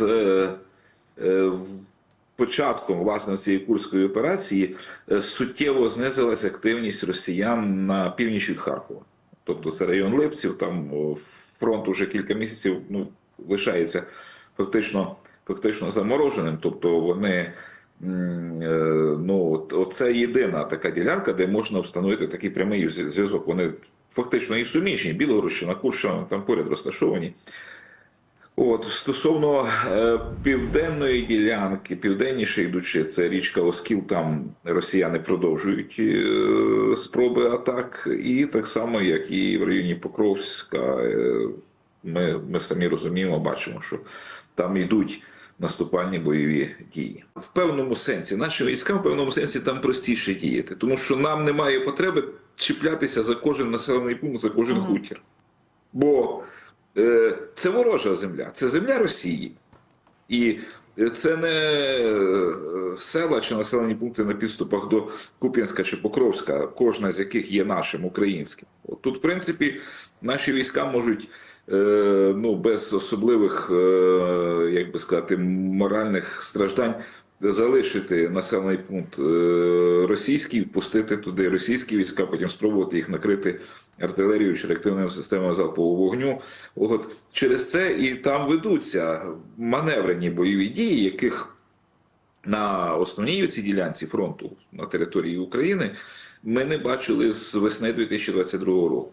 е, е, початком власне цієї курської операції е, суттєво знизилася активність росіян на північ від Харкова. Тобто це район Липців, там фронт уже кілька місяців ну, лишається фактично, фактично замороженим. Тобто вони. Ну, оце єдина така ділянка, де можна встановити такий прямий зв'язок. Вони фактично і суміжні. Білгородщина, Курщина там поряд розташовані. От стосовно е, південної ділянки, південніше йдучи, це річка Оскіл. Там росіяни продовжують е, спроби атак, і так само, як і в районі Покровська, е, ми, ми самі розуміємо, бачимо, що там йдуть наступальні бойові дії. В певному сенсі наші війська в певному сенсі там простіше діяти, тому що нам немає потреби чіплятися за кожен населений пункт, за кожен хутір. Бо це ворожа земля, це земля Росії. І це не е, села чи населені пункти на підступах до Куп'янська чи Покровська, кожна з яких є нашим українським. От тут, в принципі, наші війська можуть е, ну, без особливих, е, як би сказати, моральних страждань. Залишити населений пункт е, російський, впустити туди російські війська, потім спробувати їх накрити артилерією чи реактивними системами залпового вогню. От через це і там ведуться маневрені бойові дії, яких на основній цій ділянці фронту на території України ми не бачили з весни 2022 року.